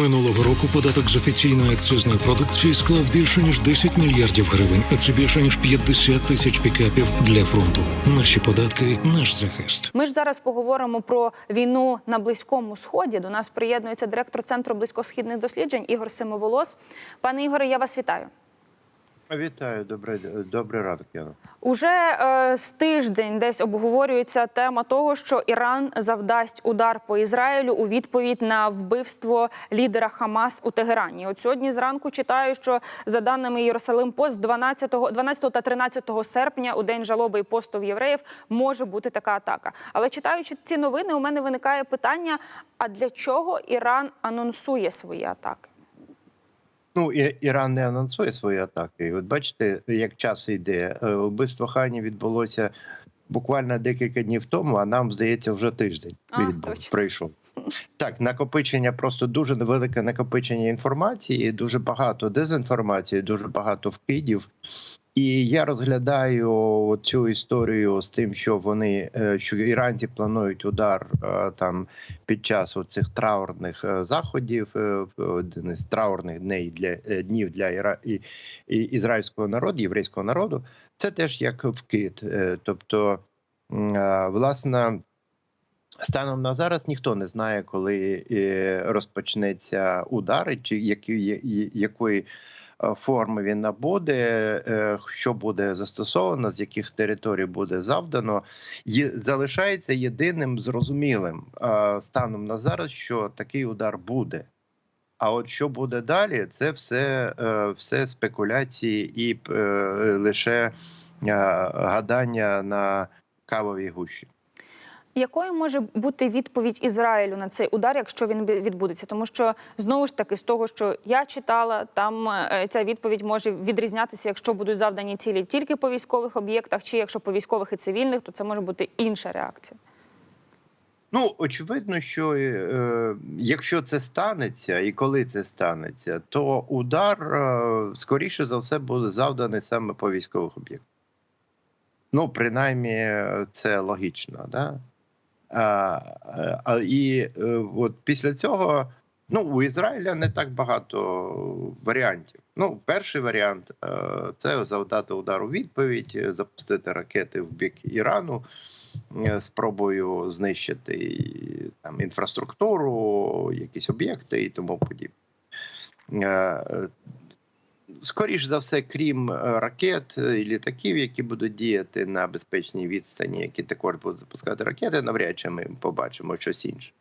Минулого року податок з офіційної акцизної продукції склав більше ніж 10 мільярдів гривень, а це більше ніж 50 тисяч пікапів для фронту. Наші податки, наш захист. Ми ж зараз поговоримо про війну на близькому сході. До нас приєднується директор центру близькосхідних досліджень Ігор Семиволос. Пане Ігоре, я вас вітаю. Вітаю, добрий, добрий ранок, Яна. Уже е, з тиждень десь обговорюється тема того, що Іран завдасть удар по Ізраїлю у відповідь на вбивство лідера Хамас у Тегерані. От сьогодні зранку читаю, що за даними Єрусалим Пост, 12, 12 та 13 серпня, у день жалоби і посту в євреїв, може бути така атака. Але читаючи ці новини, у мене виникає питання: а для чого Іран анонсує свої атаки? Ну, і, Іран не анонсує свої атаки. От бачите, як час йде. Е, Вбивство Хані відбулося буквально декілька днів тому, а нам здається, вже тиждень А, відбув, точно. пройшов. Так, накопичення просто дуже велике накопичення інформації, дуже багато дезінформації, дуже багато вкидів. І я розглядаю цю історію з тим, що вони е, що іранці планують удар е, там під час цих траурних е, заходів, один із траурних днів для днів для іра і, і ізраїльського народу, єврейського народу. Це теж як вкид. Тобто, власне. Станом на зараз ніхто не знає, коли розпочнеться удар, чи якої е, форми він набуде, е, що буде застосовано, з яких територій буде завдано. Залишається єдиним зрозумілим е, станом на зараз, що такий удар буде. А от що буде далі, це все, е, все спекуляції і е, лише е, гадання на кавовій гущі. Якою може бути відповідь Ізраїлю на цей удар, якщо він відбудеться? Тому що знову ж таки, з того, що я читала, там е, ця відповідь може відрізнятися, якщо будуть завдані цілі тільки по військових об'єктах, чи якщо по військових і цивільних, то це може бути інша реакція. Ну, очевидно, що е, якщо це станеться, і коли це станеться, то удар е, скоріше за все буде завданий саме по військових об'єктах. Ну, принаймні, е, це логічно, да? А, е, і е, от після цього ну, у Ізраїля не так багато варіантів. Ну, перший варіант е, це завдати удар у відповідь, е, запустити ракети в бік Ірану е, спробою знищити там інфраструктуру, якісь об'єкти і тому подібне. Е, е, Скоріш за все, крім е, ракет і літаків, які будуть діяти на безпечній відстані, які також будуть запускати ракети, навряд чи ми побачимо щось інше.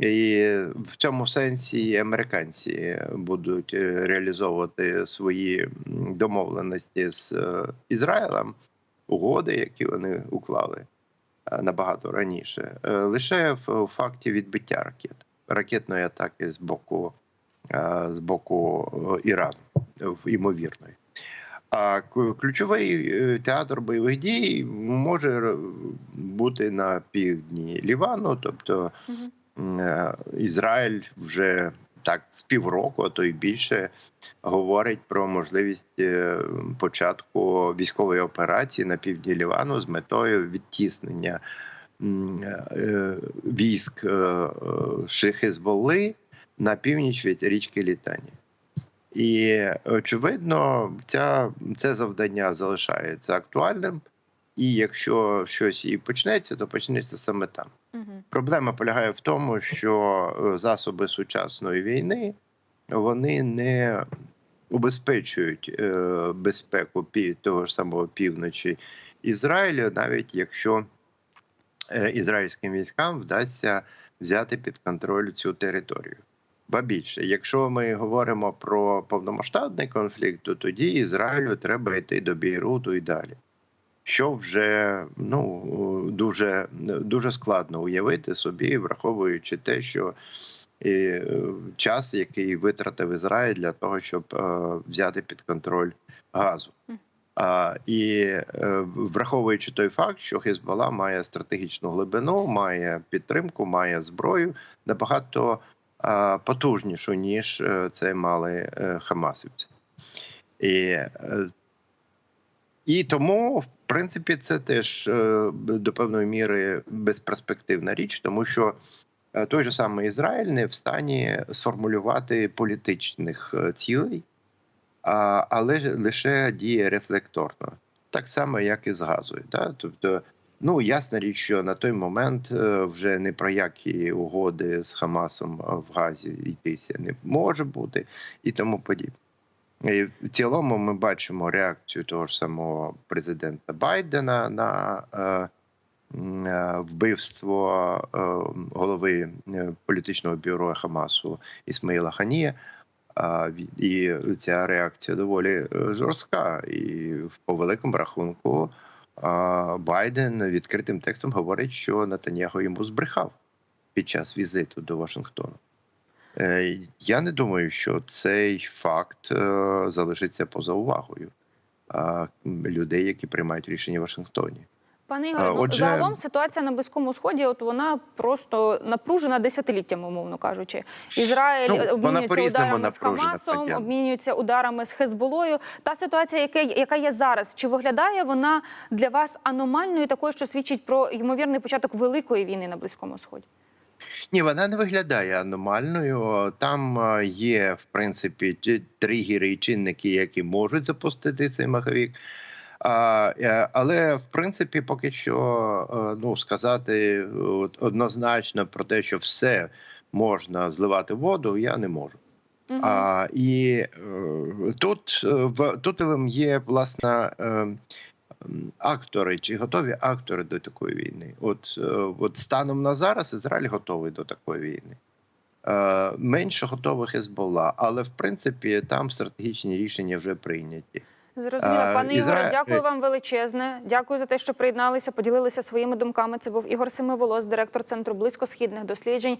І в цьому сенсі американці будуть е, реалізовувати свої домовленості з е, Ізраїлем, угоди, які вони уклали е, набагато раніше, е, лише в факті відбиття ракет, ракетної атаки з боку, е, з боку е, Ірану, ймовірної. А ключовий е, театр бойових дій може бути на півдні Лівану, тобто е, Ізраїль вже так з півроку, а то й більше, говорить про можливість е, початку військової операції на півдні Лівану з метою відтіснення військ Хезболли на північ від річки Літані. І очевидно, ця, це завдання залишається актуальним. І якщо щось і почнеться, то почнеться саме там. Угу. Проблема полягає в тому, що е, засоби сучасної війни вони не убезпечують е, безпеку пі- того ж самого півночі Ізраїлю, навіть якщо е, ізраїльським військам вдасться взяти під контроль цю територію. Ба більше, якщо ми говоримо про повномасштабний конфлікт, то тоді Ізраїлю треба йти до Бейруту і далі. Що вже ну дуже дуже складно уявити собі, враховуючи те, що е, час, який витратив Ізраїль для того, щоб е, взяти під контроль газу. А, і е, враховуючи той факт, що Хезбола має стратегічну глибину, має підтримку, має зброю набагато потужнішу, ніж е, це мали е, хамасівці. І, е, і тому, в принципі, це теж до певної міри безперспективна річ, тому що той же самий Ізраїль не в стані сформулювати політичних цілей, але лише діє рефлекторно, так само, як і з газою. Да? Тобто, ну ясна річ, що на той момент е, вже не про які угоди з Хамасом е, в Газі йтися не може бути і тому подібне. І в цілому ми бачимо реакцію того ж самого президента Байдена на е, е, вбивство е, голови політичного бюро Хамасу Ісмаїла Ханія. І ця реакція доволі жорстка. І по великому рахунку Байден відкритим текстом говорить, що Натаньяго йому збрехав під час візиту до Вашингтону. Е, Я не думаю, що цей факт е, залишиться поза увагою людей, які приймають рішення в Вашингтоні. Пане Ігоре, ну, отже- загалом ситуація на Близькому Сході, от вона просто напружена десятиліттями, умовно кажучи. Ізраїль Ну, обмінюється ударами з Хамасом, Тетяна. обмінюється ударами з Хезболою. Та ситуація, яка, яка є зараз, чи виглядає вона для вас аномальною, такою, що свідчить про ймовірний початок великої війни на Близькому Сході? Ні, вона не виглядає аномальною. Там е, є, в принципі, тригери і чинники, які можуть запустити цей маховік. А, е, але в принципі, поки що е, ну сказати однозначно про те, що все можна зливати в воду, я не можу. Мгм. А, і е, тут в тут є власне е, актори, чи готові актори до такої війни. От, от станом на зараз Ізраїль готовий до такої війни. Менше готових Хезболла, але в принципі там стратегічні рішення вже прийняті. Зрозуміло, пане Ізра- Ігоре, дякую вам величезне. Дякую за те, що приєдналися, поділилися своїми думками. Це був Ігор Семиволос, директор центру близькосхідних досліджень.